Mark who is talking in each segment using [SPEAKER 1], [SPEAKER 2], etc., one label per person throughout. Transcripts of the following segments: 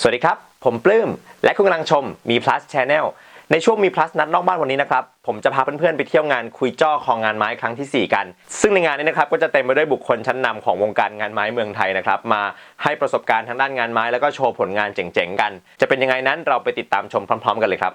[SPEAKER 1] สวัสดีครับ ผมปลื้ม และคุณกำลังชมมี plus channel ในช่วงมี plus นัดนอกบ้านวันนี้นะครับ ผมจะพาเพื่อนๆ ไปเที่ยวงานคุยจ้อของงานไม้ครั้งทีสี่4 กัน ซึ่งในงานนี้นะครับก็จะเต็มไปด้วยบุคคลชั้นนำของวงการงานไม้เมืองไทยนะครับ มาให้ประสบการณ์ทางด้านงานไม้แล้วก็โชว์ผลงานเจ๋งๆกัน จะเป็นยังไงนั้นเราไปติดตามชมพร้อม ๆ กันเลยครับ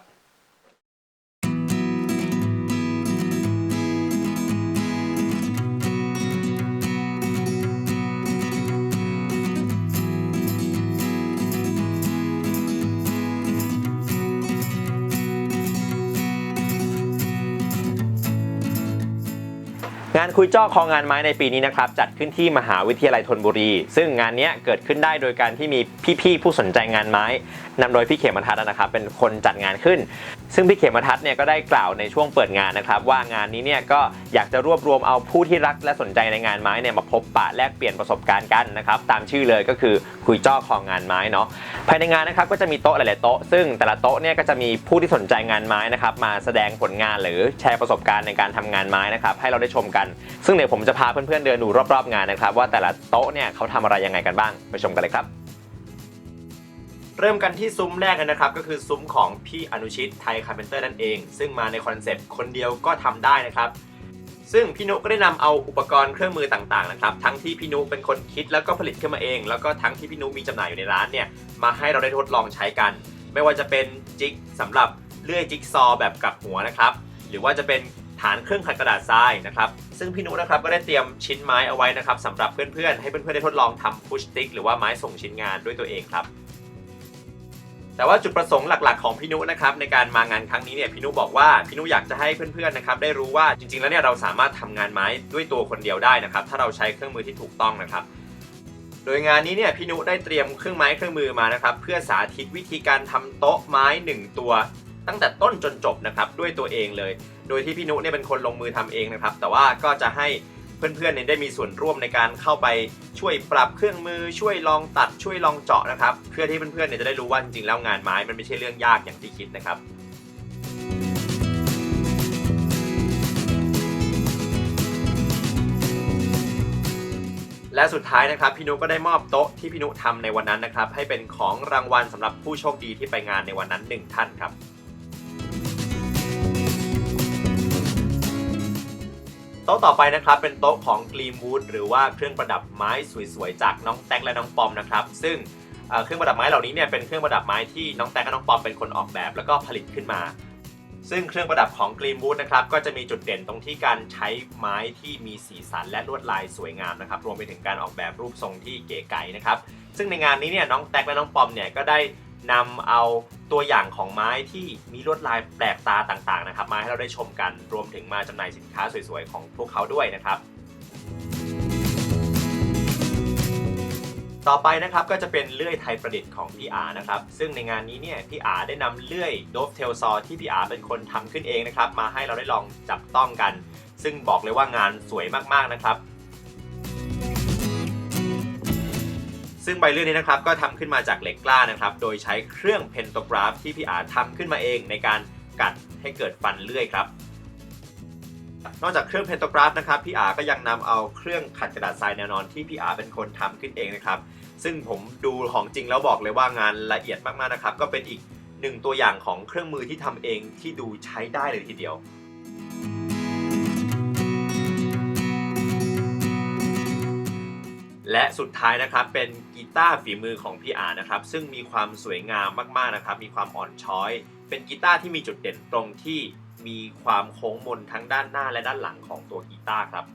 [SPEAKER 1] งานคุยจ้อคองานไม้ในปีนี้นะครับจัดขึ้นที่มหาวิทยาลัยธนบุรี ซึ่งงานนี้เกิดขึ้นได้โดยการที่มีพี่ๆผู้สนใจงานไม้นำโดยพี่เขมทัศน์นะครับเป็นคนจัดงานขึ้น ซึ่งพี่เขมทัศน์เนี่ยก็ได้กล่าวในช่วงเปิดงานนะครับ ว่างานนี้เนี่ยก็อยากจะรวบรวมเอาผู้ที่รักและสนใจในงานไม้เนี่ยมาพบปะแลกเปลี่ยนประสบการณ์กันนะครับตามชื่อเลยก็คือคุยจ้อคองานไม้เนาะภายในงานนะครับก็จะมีโต๊ะหลายๆโต๊ะซึ่งแต่ละโต๊ะเนี่ยก็จะมีผู้ที่สนใจงานไม้นะครับมาแสดงผลงานหรือแชร์ประสบการณ์ในการทำงานไม้นะครับให้เราได้ชมกันซึ่งเดี๋ยวผมจะพาเพื่อนๆเดินดูรอบๆงานนะครับ ว่าแต่ละโต๊ะเนี่ยเขาทำอะไรยังไงกันบ้างไปชมกันเลยครับ เริ่มกันที่ซุ้มแรกนะครับ ก็คือซุ้มของพี่อนุชิตไทยคาร์เพนเตอร์นั่นเอง ซึ่งมาในคอนเซปต์คนเดียวก็ทำได้นะครับซึ่งพี่นุก็ได้นำเอาอุปกรณ์เครื่องมือต่างๆนะครับทั้งที่พี่นุเป็นคนคิดแล้วก็ผลิตขึ้นมาเอง แล้วก็ทั้งที่พี่นุมีจำหน่ายอยู่ในร้านเนี่ยมาให้เราได้ทดลองใช้กัน ไม่ว่าจะเป็นจิกสำหรับเลื่อยจิ๊กซอว์แบบกับหัวนะครับ หรือว่าจะเป็น ฐานเครื่องขัดกระดาษทรายนะครับซึ่งพี่นุนะครับก็ได้เตรียมชิ้นไม้เอาไว้นะครับสำหรับเพื่อนๆ ให้เพื่อนๆได้ทดลองทำพุชติ๊กหรือว่าไม้ส่งชิ้นงานด้วยตัวเองครับแต่ว่าจุดประสงค์หลักๆของพี่นุนะครับในการมางานครั้งนี้เนี่ยพี่นุบอกว่าพี่นุอยากจะให้เพื่อนๆนะครับได้รู้ว่าจริงๆแล้วเนี่ยเราสามารถทำงานไม้ด้วยตัวคนเดียวได้นะครับถ้าเราใช้เครื่องมือที่ถูกต้องนะครับ โดยงานนี้เนี่ยพี่นุได้เตรียมเครื่องไม้เครื่องมือมานะครับเพื่อสาธิตวิธีการทำโต๊ะไม้หนึ่งตัว ตั้งแต่ต้นจนจบนะครับด้วยตัวเองเลย โดยที่พี่นุเนี่ยเป็นคนลงมือทำเองนะครับ แต่ว่าก็จะให้เพื่อนๆเนี่ยได้มีส่วนร่วมในการเข้าไปช่วยปรับเครื่องมือช่วยลองตัดช่วยลองเจาะนะครับ เพื่อที่เพื่อนๆเนี่ยจะได้รู้ว่าจริงๆแล้วงานไม้มันไม่ใช่เรื่องยากอย่างที่คิดนะครับและสุดท้ายนะครับพี่นุก็ได้มอบโต๊ะที่พี่นุทำในวันนั้นนะครับให้เป็นของรางวัลสำหรับผู้โชคดีที่ไปงานในวันนั้นหนึ่งท่านครับ โต๊ะต่อไปนะครับเป็นโต๊ะของ Gleam Wood หรือว่าเครื่องประดับไม้สวยๆจากน้องแท็กและน้องปอมนะครับซึ่งเครื่องประดับไม้เหล่านี้เนี่ยเป็นเครื่องประดับไม้ที่น้องแท็กและน้องปอมเป็นคนออกแบบ แล้วก็ผลิตขึ้นมา ซึ่งเครื่องประดับของ Gleam Wood นะครับก็จะมีจุดเด่นตรงที่การใช้ไม้ที่มีสีสันและลวดลายสวยงามนะครับรวมไปถึงการออกแบบรูปทรงที่เก๋ไก๋นะครับซึ่งในงานนี้เนี่ยน้องแท็กและน้องปอมเนี่ยก็ได้ นำเอาตัวอย่างของไม้ที่มีลวดลายแปลกตาต่างๆนะครับมาให้เราได้ชมกันรวมถึงมาจำหน่ายสินค้าสวยๆ ของพวกเขาด้วยนะครับ ต่อไปนะครับก็จะเป็นเลื่อยไทยประดิษฐ์ของพี่อานะครับ ซึ่งในงานนี้เนี่ยพี่อาได้นำเลื่อยโดฟเทลซอที่พี่อาเป็นคนทำขึ้นเองนะครับ มาให้เราได้ลองจับต้องกัน ซึ่งบอกเลยว่างานสวยมากๆนะครับ ซึ่งใบเลื่อยนี้นะครับก็ทำขึ้นมาจากเหล็กกล้านะครับ โดยใช้เครื่องเพนโตกราฟที่พี่อาทำขึ้นมาเองในการกัดให้เกิดฟันเลื่อยครับ นอกจากเครื่องเพนโตกราฟนะครับพี่อาก็ยังนำเอาเครื่องขัดกระดาษทรายแนวนอนที่พี่อาเป็นคนทำขึ้นเองนะครับ ซึ่งผมดูของจริงแล้วบอกเลยว่างานละเอียดมากๆนะครับ ก็เป็นอีกหนึ่งตัวอย่างของเครื่องมือที่ทำเองที่ดูใช้ได้เลยทีเดียวและสุดท้ายนะครับเป็น ตาร์ฝีมือของพี่อานะครับ ซึ่งมีความสวยงามมากๆนะครับ มีความอ่อนช้อย เป็นกีตาร์ที่มีจุดเด่นตรงที่มีความโค้งมนทั้งด้านหน้าและด้านหลังของตัวกีตาร์ครับ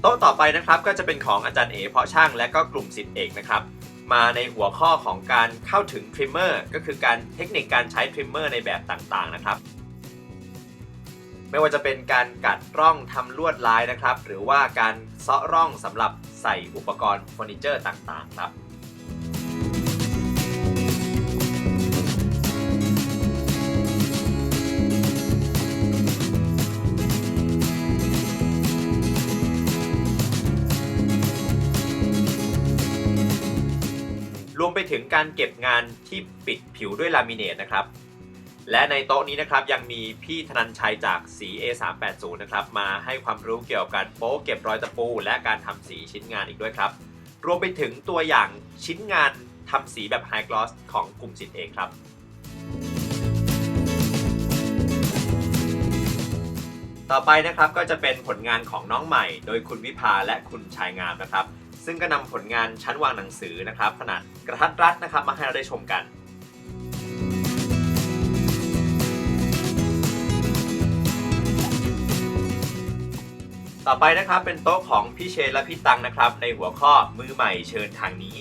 [SPEAKER 1] โต๊ะต่อไปนะครับก็จะเป็นของอาจารย์เอเพาะช่างและก็กลุ่มสิทธิเอกนะครับ มาในหัวข้อของการเข้าถึงทริมเมอร์ก็คือการเทคนิคการใช้ทริมเมอร์ในแบบต่างๆนะครับ ไม่ว่าจะเป็นการกัดร่องทำลวดลายนะครับ หรือว่าการเซาะร่องสำหรับใส่อุปกรณ์เฟอร์นิเจอร์ต่างๆ ครับรวมไปถึงการเก็บงานที่ปิดผิวด้วยลามิเนตนะครับ และในโต๊ะนี้นะครับยังมีพี่ธนันชัยจากสี A380 นะครับมาให้ความรู้เกี่ยวกับการโป๊เก็บรอยตะปู และการทำสีชิ้นงานอีกด้วยครับ รวมไปถึงตัวอย่างชิ้นงานทำสีแบบไฮกลอสของกลุ่มสิทธิ์เองครับต่อไปนะครับก็จะเป็นผลงานของน้องใหม่ โดยคุณวิภาและคุณชายงามนะครับ ซึ่งก็นำผลงานชั้นวางหนังสือนะครับ ขนาดกระทัดรัดนะครับมาให้เราได้ชมกัน ต่อไปนะครับเป็นโต๊ะของพี่เชนและพี่ตังนะครับ ในหัวข้อมือใหม่เชิญทางนี้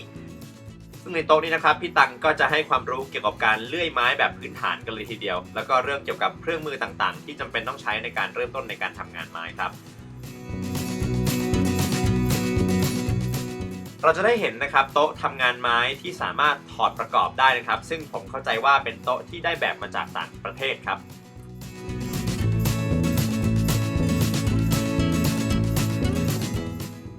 [SPEAKER 1] ซึ่งในโต๊ะนี้นะครับพี่ตังก็จะให้ความรู้เกี่ยวกับการเลื่อยไม้แบบพื้นฐานกันเลยทีเดียว แล้วก็เรื่องเกี่ยวกับเครื่องมือต่างๆ ที่จำเป็นต้องใช้ในการเริ่มต้นในการทำงานไม้ครับ เราจะได้เห็นนะครับโต๊ะทำงานไม้ที่สามารถถอดประกอบได้นะครับ ซึ่งผมเข้าใจว่าเป็นโต๊ะที่ได้แบบมาจากต่างประเทศครับ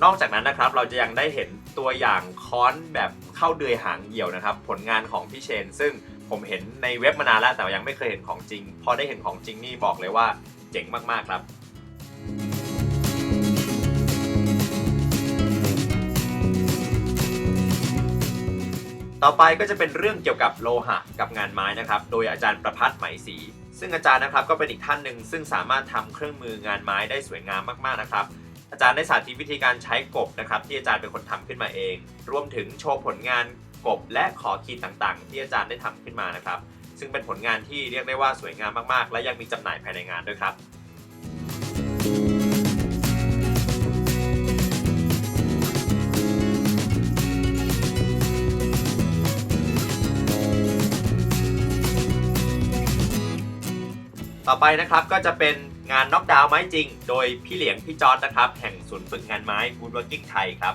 [SPEAKER 1] นอกจากนั้นนะครับเราจะยังได้เห็นตัวอย่างค้อนแบบเข้าเดือยหางเหี่ยวนะครับ ผลงานของพี่เชน ซึ่งผมเห็นในเว็บมานานแล้วแต่ยังไม่เคยเห็นของจริง พอได้เห็นของจริงนี่บอกเลยว่าเจ๋งมากๆครับต่อไปก็จะเป็นเรื่องเกี่ยวกับโลหะกับงานไม้นะครับ โดยอาจารย์ประพัฒน์ไหมศรีซึ่งอาจารย์นะครับก็เป็นอีกท่านหนึ่งซึ่งสามารถทำเครื่องมืองานไม้ได้สวยงามมากๆนะครับ อาจารย์ได้สาธิตวิธีการใช้กบนะครับ ที่อาจารย์เป็นคนทำขึ้นมาเอง รวมถึงโชว์ผลงานกบและขอขีดต่างๆ ที่อาจารย์ได้ทำขึ้นมานะครับ ซึ่งเป็นผลงานที่เรียกได้ว่าสวยงามมากๆ และยังมีจำหน่ายภายในงานด้วยครับต่อไปนะครับก็จะเป็น งานน็อกดาวน์ไม้จริง โดยพี่เหลียงพี่จอร์ดนะครับ แห่งศูนย์ฝึกงานไม้วูดวอร์กิ้งไทยครับ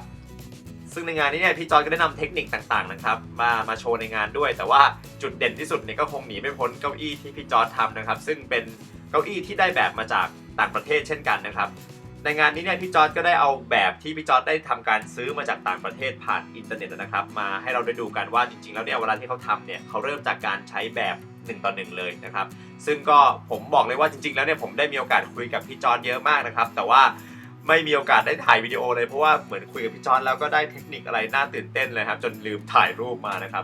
[SPEAKER 1] ซึ่งในงานนี้เนี่ยพี่จอร์ดก็ได้นำเทคนิคต่างๆนะครับ มามาโชว์ในงานด้วย แต่ว่าจุดเด่นที่สุดเนี่ยก็คงหนีไม่พ้นเก้าอี้ที่พี่จอร์ดทำนะครับ ซึ่งเป็นเก้าอี้ที่ได้แบบมาจากต่างประเทศเช่นกันนะครับ ในงานนี้เนี่ยพี่จอร์ดก็ได้เอาแบบที่พี่จอร์ดได้ทำการซื้อมาจากต่างประเทศผ่านอินเทอร์เน็ตนะครับ มาให้เราได้ดูกันว่าจริง ๆ แล้วเนี่ยเวลาที่เขาทำเนี่ยเขาเริ่มจากการใช้แบบหนึ่งต่อหนึ่งเลยนะครับ ซึ่งก็ผมบอกเลยว่าจริง ๆ แล้วเนี่ยผมได้มีโอกาสคุยกับพี่จอร์ดเยอะมากนะครับ แต่ว่าไม่มีโอกาสได้ถ่ายวิดีโอเลยเพราะว่าเหมือนคุยกับพี่จอร์ดแล้วก็ได้เทคนิคอะไรน่าตื่นเต้นเลยครับจนลืมถ่ายรูปมานะครับ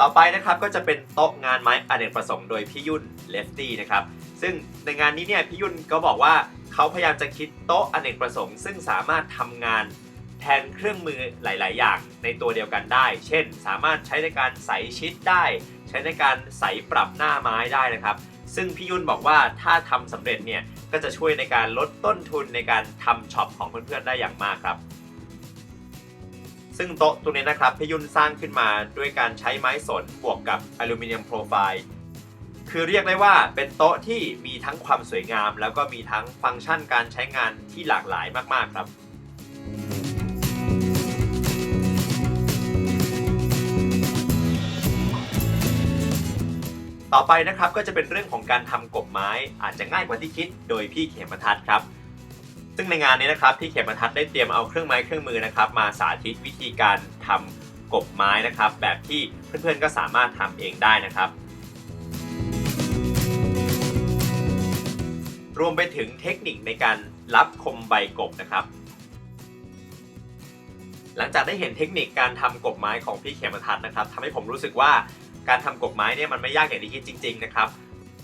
[SPEAKER 1] ต่อไปนะครับก็จะเป็นโต๊ะงานไม้อเนกประสงค์โดยพี่ยุ่นเลฟตี้นะครับซึ่งในงานนี้เนี่ยพี่ยุ่นก็บอกว่าเขาพยายามจะคิดโต๊ะอเนกประสงค์ ซึ่งสามารถทำงานแทนเครื่องมือหลาย ๆ อย่างในตัวเดียวกันได้ เช่น สามารถใช้ในการใส่ชิดได้ ใช้ในการใส่ปรับหน้าไม้ได้นะครับ ซึ่งพี่ยุ่นบอกว่าถ้าทำสำเร็จเนี่ยก็จะช่วยในการลดต้นทุนในการทำช็อปของเพื่อน ๆ ได้อย่างมากครับ ซึ่งโต๊ะตัวนี้นะครับพี่ยุ่นสร้างขึ้นมาด้วยการใช้ไม้สนบวกกับอลูมิเนียมโปรไฟล์คือเรียกได้ว่าเป็นโต๊ะที่มีทั้งความสวยงาม แล้วก็มีทั้งฟังก์ชันการใช้งานที่หลากหลายมาก ๆ ครับ ต่อไปนะครับก็จะเป็นเรื่องของการทำกบไม้อาจจะง่ายกว่าที่คิดโดยพี่เขมทัศน์ครับ ซึ่งในงานนี้นะครับพี่เขมทัศน์ได้เตรียมเอาเครื่องไม้เครื่องมือนะครับมาสาธิตวิธีการทำกบไม้นะครับ แบบที่เพื่อนๆก็สามารถทำเองได้นะครับ รวมไปถึงเทคนิคในการรับคมใบกบนะครับหลังจากได้เห็นเทคนิคการทำกบไม้ของพี่เขมทัศน์นะครับทำให้ผมรู้สึกว่าการทำกบไม้เนี่ยมันไม่ยากอย่างที่คิดจริง ๆ นะครับ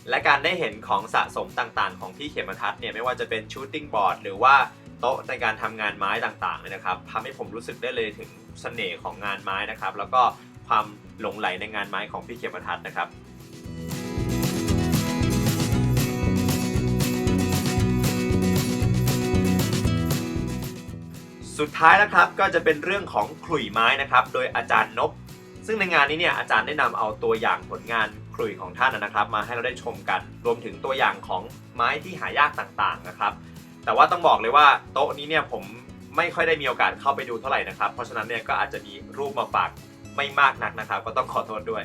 [SPEAKER 1] และการได้เห็นของสะสมต่างๆ ของพี่เขมทัศน์เนี่ยไม่ว่าจะเป็นชูตติ้งบอร์ดหรือว่าโต๊ะในการทำงานไม้ต่างๆเลยนะครับทำให้ผมรู้สึกได้เลยถึงเสน่ห์ของงานไม้นะครับ แล้วก็ความหลงไหลในงานไม้ของพี่เขมทัศน์นะครับสุดท้ายแล้วครับก็จะเป็นเรื่องของขลุ่ยไม้นะครับ โดยอาจารย์นบ ซึ่งในงานนี้เนี่ยอาจารย์ได้นำเอาตัวอย่างผลงาน ขลุ่ยของท่านนะครับ มาให้เราได้ชมกัน รวมถึงตัวอย่างของไม้ที่หายากต่างๆนะครับ แต่ว่าต้องบอกเลยว่าโต๊ะนี้เนี่ยผมไม่ค่อยได้มีโอกาสเข้าไปดูเท่าไหร่นะครับ เพราะฉะนั้นเนี่ยก็อาจจะมีรูปมาฝากไม่มากนักนะครับ ก็ต้องขอโทษด้วย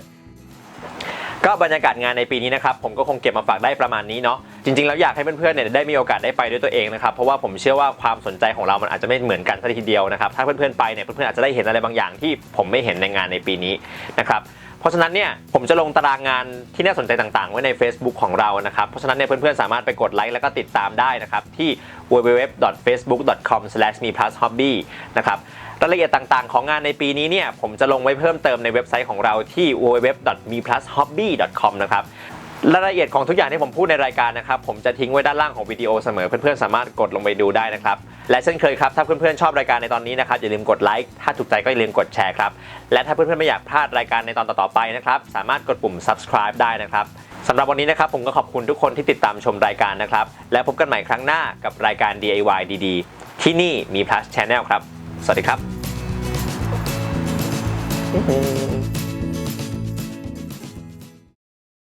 [SPEAKER 1] ก็บรรยากาศงานในปีนี้นะครับผมก็คงเก็บมาฝากได้ประมาณนี้เนาะจริงๆแล้วอยากให้เพื่อนๆเนี่ยได้มีโอกาสได้ไปด้วยตัวเองนะครับเพราะว่าผมเชื่อว่าความสนใจของเรามันอาจจะไม่เหมือนกันสักทีเดียวนะครับถ้าเพื่อนๆไปเนี่ยเพื่อนๆอาจจะได้เห็นอะไรบางอย่างที่ผมไม่เห็นในงานในปีนี้นะครับ เพราะฉะนั้นเนี่ยผมจะลงตารางงานที่น่าสนใจต่างๆ ไว้ใน Facebook ของเรานะครับ เพราะฉะนั้นเนี่ยเพื่อนๆ สามารถไปกดไลค์แล้วก็ติดตามได้นะครับที่ www.facebook.com/meplushobby นะครับรายละเอียดต่างๆ ของงานในปีนี้เนี่ยผมจะลงไว้เพิ่มเติมในเว็บไซต์ของเราที่ www.meplushobby.com นะครับ รายละเอียดของทุกอย่างที่ผมพูดในรายการนะครับ ผมจะทิ้งไว้ด้านล่างของวิดีโอเสมอ เพื่อนๆ สามารถกดลงไปดูได้นะครับ และเช่นเคยครับ ถ้าเพื่อนๆ ชอบรายการในตอนนี้นะครับ อย่าลืมกดไลค์ ถ้าถูกใจก็อย่าลืมกดแชร์ครับ และถ้าเพื่อนๆ ไม่อยากพลาดรายการในตอนต่อๆไปนะครับ สามารถกดปุ่ม subscribe ได้นะครับสำหรับวันนี้นะครับผมก็ขอบคุณทุกคนที่ติดตามชมรายการนะครับ และพบกันใหม่ครั้งหน้ากับรายการ DIY ดีๆ ที่นี่มี plus channel ครับ สวัสดีครับ